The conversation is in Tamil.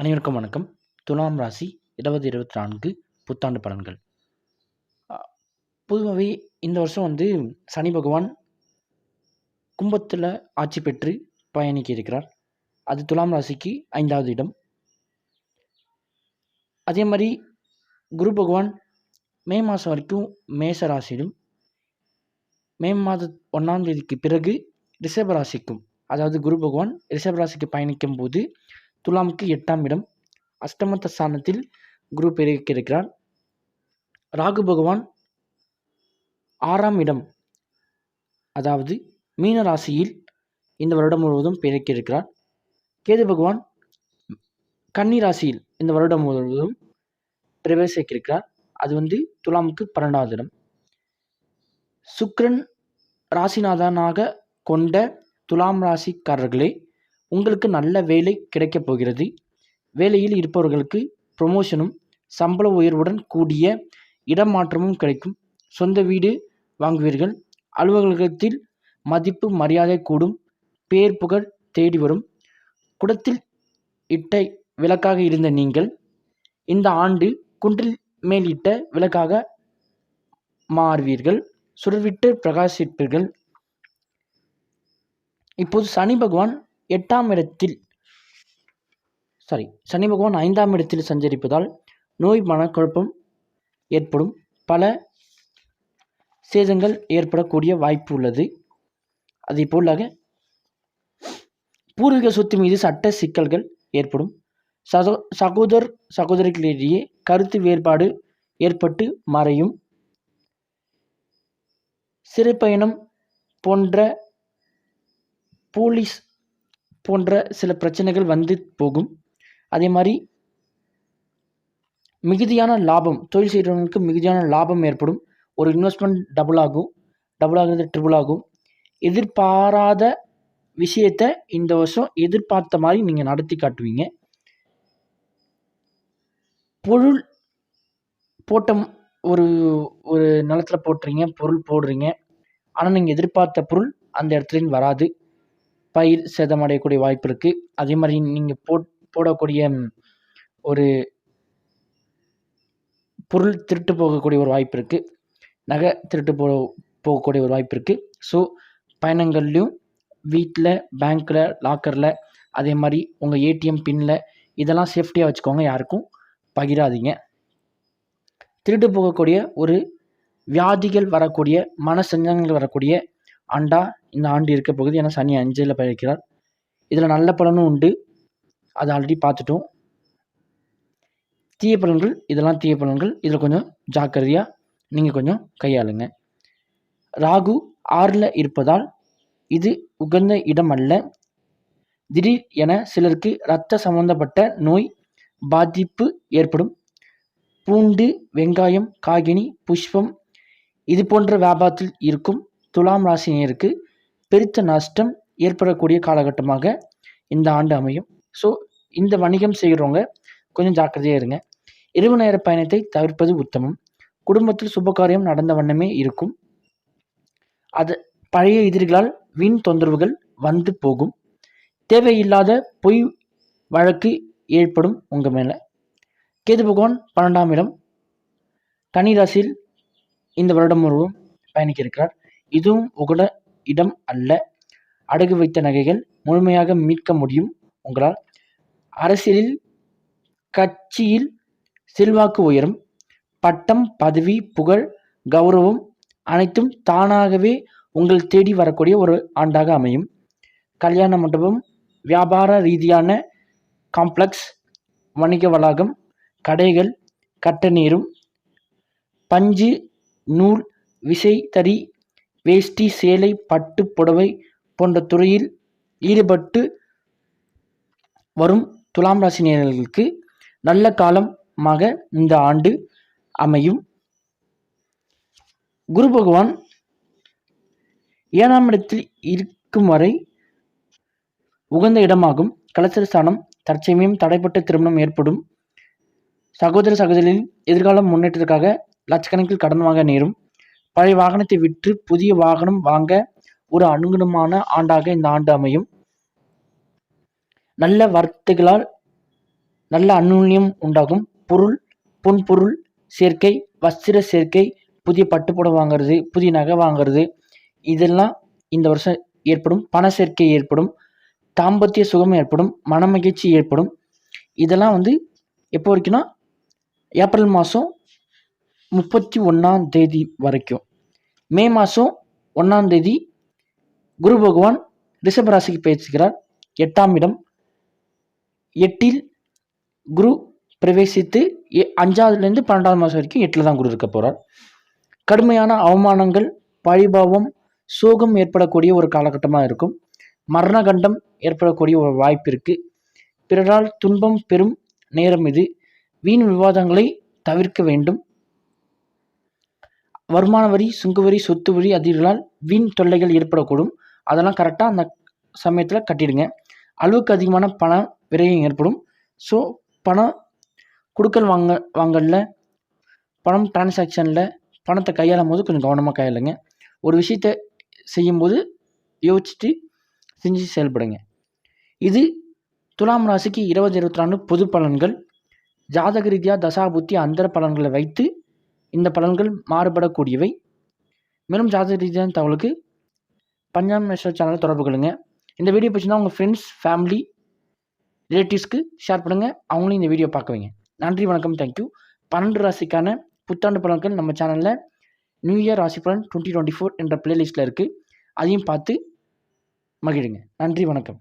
அனைவருக்கும் வணக்கம். துலாம் ராசி இருபது இருபத்தி நான்கு புத்தாண்டு பலன்கள். பொதுவாகவே இந்த வருஷம் வந்து சனி பகவான் கும்பத்தில் ஆட்சி பெற்று பயணிக்க இருக்கிறார். அது துலாம் ராசிக்கு ஐந்தாவது இடம். அதே மாதிரி குரு பகவான் மே மாதம் வரைக்கும் மேச ராசியிலும் மே மாத ஒன்றாம் தேதிக்கு பிறகு ரிஷப ராசிக்கும் அதாவது குரு பகவான் ரிஷப ராசிக்கு பயணிக்கும் போது துலாமுக்கு எட்டாம் இடம். அஷ்டமத்த ஸ்தானத்தில் குரு பெருக்கியிருக்கிறார் ராகு பகவான் ஆறாம் இடம். அதாவது மீன ராசியில் இந்த வருடம் முழுவதும் பெருக்கியிருக்கிறார் கேது பகவான் கன்னி ராசியில் இந்த வருடம் முழுவதும் பிரவேசிக்கிருக்கிறார் அது வந்து துலாமுக்கு பன்னெண்டாவது இடம். சுக்ரன் ராசிநாதனாக கொண்ட துலாம் ராசிக்காரர்களே உங்களுக்கு நல்ல வேலை கிடைக்கப் போகிறது. வேலையில் இருப்பவர்களுக்கு ப்ரொமோஷனும் சம்பள உயர்வுடன் கூடிய இடமாற்றமும் கிடைக்கும். சொந்த வீடு வாங்குவீர்கள். அலுவலகத்தில் மதிப்பு மரியாதை கூடும். பேர் புகழ் தேடி வரும். குடத்தில் இட்ட விளக்காக இருந்த நீங்கள் இந்த ஆண்டு குன்றில் மேலிட்ட விளக்காக மாறுவீர்கள். சுடர்விட்டு பிரகாசிப்பீர்கள். இப்போது சனி பகவான் எட்டாம் இடத்தில் சாரி சனி பகவான் ஐந்தாம் இடத்தில் சஞ்சரிப்பதால் நோய் மனக்குழப்பம் ஏற்படும். பல சேதங்கள் ஏற்படக்கூடிய வாய்ப்பு உள்ளது. அதே போலாக பூர்வீக சொத்து மீது சட்ட சிக்கல்கள் ஏற்படும். சகோ சகோதர் சகோதரிகளிடையே கருத்து வேறுபாடு ஏற்பட்டு மறையும். சிறைப்பயணம் போன்ற போலீஸ் போன்ற சில பிரச்சனைகள் வந்து போகும். அதே மாதிரி மிகுதியான லாபம் தொழில் செய்கிறவங்களுக்கு மிகுதியான லாபம் ஏற்படும். ஒரு இன்வெஸ்ட்மெண்ட் டபுள் ஆகும் டபுள் ஆகுறது ட்ரிபிள் ஆகும். எதிர்பாராத விஷயத்த இந்த வருஷம் எதிர்பார்த்த மாதிரி நீங்கள் நடத்தி காட்டுவீங்க. பொருள் போட்ட ஒரு ஒரு நிலத்தில் போட்டுறீங்க பொருள் போடுறீங்க. ஆனால் நீங்கள் எதிர்பார்த்த பொருள் அந்த இடத்துலேருந்து வராது. பயிர் சேதமடையக்கூடிய வாய்ப்பு இருக்குது அதே மாதிரி நீங்கள் போட் போடக்கூடிய ஒரு பொருள் திருட்டு போகக்கூடிய ஒரு வாய்ப்பு இருக்குது நகை திருட்டு போ போகக்கூடிய ஒரு வாய்ப்பு இருக்குது ஸோ பயணங்கள்லையும் வீட்டில் பேங்க்கில் லாக்கரில் அதே மாதிரி உங்கள் ஏடிஎம் பின்னில் இதெல்லாம் சேஃப்டியாக வச்சுக்கோங்க யாருக்கும் பகிராதீங்க. திருட்டு போகக்கூடிய ஒரு வியாதிகள் வரக்கூடிய மன சஞ்சலங்கள் வரக்கூடிய ஆண்டா இந்த ஆண்டு இருக்க போகுது. ஏன்னா சனி அஞ்சில் பயக்கிறார் இதில் நல்ல பலனும் உண்டு. அதை ஆல்ரெடி பார்த்துட்டோம். தீய பலன்கள் இதெல்லாம் தீய பலன்கள். இதில் கொஞ்சம் ஜாக்கிரதையாக நீங்கள் கொஞ்சம் கையாளுங்க. ராகு ஆறில் இருப்பதால் இது உகந்த இடம் அல்ல. திடீர் என சிலருக்கு இரத்த சம்பந்தப்பட்ட நோய் பாதிப்பு ஏற்படும். பூண்டு வெங்காயம் காகினி புஷ்பம் இது போன்ற வியாபாரத்தில் இருக்கும் துலாம் ராசினியருக்கு பெருத்த நஷ்டம் ஏற்படக்கூடிய காலகட்டமாக இந்த ஆண்டு அமையும். ஸோ இந்த வணிகம் செய்கிறவங்க கொஞ்சம் ஜாக்கிரதையாக இருங்க. இரவு நேர பயணத்தை தவிர்ப்பது உத்தமம். குடும்பத்தில் சுபகாரியம் நடந்த வண்ணமே இருக்கும். அது பழைய எதிரிகளால் வீண் தொந்தரவுகள் வந்து போகும். தேவையில்லாத பொய் வழக்கு ஏற்படும் உங்கள் மேலே. கேது பகவான் பன்னெண்டாம் இடம். கன்னிராசியில் இந்த வருடம் முழுவதும் பயணிக்க இருக்கிறார். இதுவும் உகட இடம் அல்ல. அடகு வைத்த நகைகள் முழுமையாக மீட்க முடியும் உங்களால். அரசியலில் கட்சியில் செல்வாக்கு உயரும். பட்டம் பதவி புகழ் கௌரவம் அனைத்தும் தானாகவே உங்கள் தேடி வரக்கூடிய ஒரு ஆண்டாக அமையும். கல்யாண மண்டபம் வியாபார ரீதியான காம்ப்ளெக்ஸ் வணிக வளாகம் கடைகள் கட்ட நீரும் பஞ்சு நூல் விசை தறி வேஷ்டி சேலை பட்டு புடவை போன்ற துறையில் ஈடுபட்டு வரும் துலாம் ராசினியர்களுக்கு நல்ல காலமாக இந்த ஆண்டு அமையும். குரு பகவான் ஏழாம் இடத்தில் இருக்கும் வரை உகந்த இடமாகும். கலசர ஸ்தானம் தற்சமயம் தடைப்பட்ட திருமணம் ஏற்படும். சகோதர சகோதரின் எதிர்காலம் முன்னேற்றத்துக்காக லட்சக்கணக்கில் கடன் வாங்க நேரும். பழைய வாகனத்தை விற்று புதிய வாகனம் வாங்க ஒரு அனுகுணமான ஆண்டாக இந்த ஆண்டு அமையும். நல்ல வார்த்தைகளால் நல்ல அந்நுண்ணியம் உண்டாகும். பொருள் பொன்பொருள் சேர்க்கை வஸ்திர சேர்க்கை புதிய பட்டுப்புடம் வாங்குறது புதிய நகை வாங்குறது இதெல்லாம் இந்த வருஷம் ஏற்படும். பண சேர்க்கை ஏற்படும். தாம்பத்திய சுகம் ஏற்படும். மனமகிழ்ச்சி ஏற்படும். இதெல்லாம் வந்து எப்போ வரைக்கும்னா ஏப்ரல் மாதம் முப்பத்தி ஒன்றாம் தேதி வரைக்கும். மே மாதம் ஒன்றாம் தேதி குரு பகவான் ரிஷப ராசிக்கு பயிற்சிக்கிறார் எட்டாம் இடம். எட்டில் குரு பிரவேசித்து எ- அஞ்சாவதுலேருந்து பன்னெண்டாவது மாதம் வரைக்கும் எட்டில் தான் குரு இருக்க போகிறார் கடுமையான அவமானங்கள் பழிபாவம் சோகம் ஏற்படக்கூடிய ஒரு காலகட்டமாக இருக்கும். மரணகண்டம் ஏற்படக்கூடிய ஒரு வாய்ப்பு இருக்குது பிறரால் துன்பம் பெறும் நேரம் இது. வீண் விவாதங்களை தவிர்க்க வேண்டும். வருமான வரி சுங்க வரி சொத்து வரி அதிகளால் வீண் தொல்லைகள் ஏற்படக்கூடும். அதெல்லாம் கரெக்டாக அந்த சமயத்தில் கட்டிடுங்க. அளவுக்கு அதிகமான பண விரயம் ஏற்படும். ஸோ பணம் கொடுக்கல் வாங்க வாங்கல பணம் டிரான்சாக்ஷனில் பணத்தை கையாளும் போது கொஞ்சம் கவனமாக கையாளுங்க. ஒரு விஷயத்த செய்யும்போது யோசிச்சுட்டு செஞ்சு செயல்படுங்க. இது துலாம் ராசிக்கு இருபது இருபத்தி நாலு பொது பலன்கள். ஜாதக ரீதியாக தசாபுத்தி அந்தர பலன்களை வைத்து இந்த பலன்கள் மாறுபடக்கூடியவை. மேலும் ஜாதக ரீதியான தகவலுக்கு பஞ்சாப் நேஷனல் சேனலை தொடர்பு கொள்ளுங்க. இந்த வீடியோ பிடிச்சிருந்தா உங்கள் ஃப்ரெண்ட்ஸ் ஃபேமிலி ரிலேட்டிவ்ஸ்க்கு ஷேர் பண்ணுங்கள் அவங்களும் இந்த வீடியோ பார்க்க வைங்க. நன்றி வணக்கம் தேங்க்யூ பன்னெண்டு ராசிக்கான புத்தாண்டு பலன்கள் நம்ம சேனலில் நியூ இயர் ராசி பலன் டுவெண்ட்டி டுவெண்ட்டி ஃபோர் என்ற பிளேலிஸ்ட்டில் இருக்குது அதையும் பார்த்து மகிழுங்க. நன்றி வணக்கம்.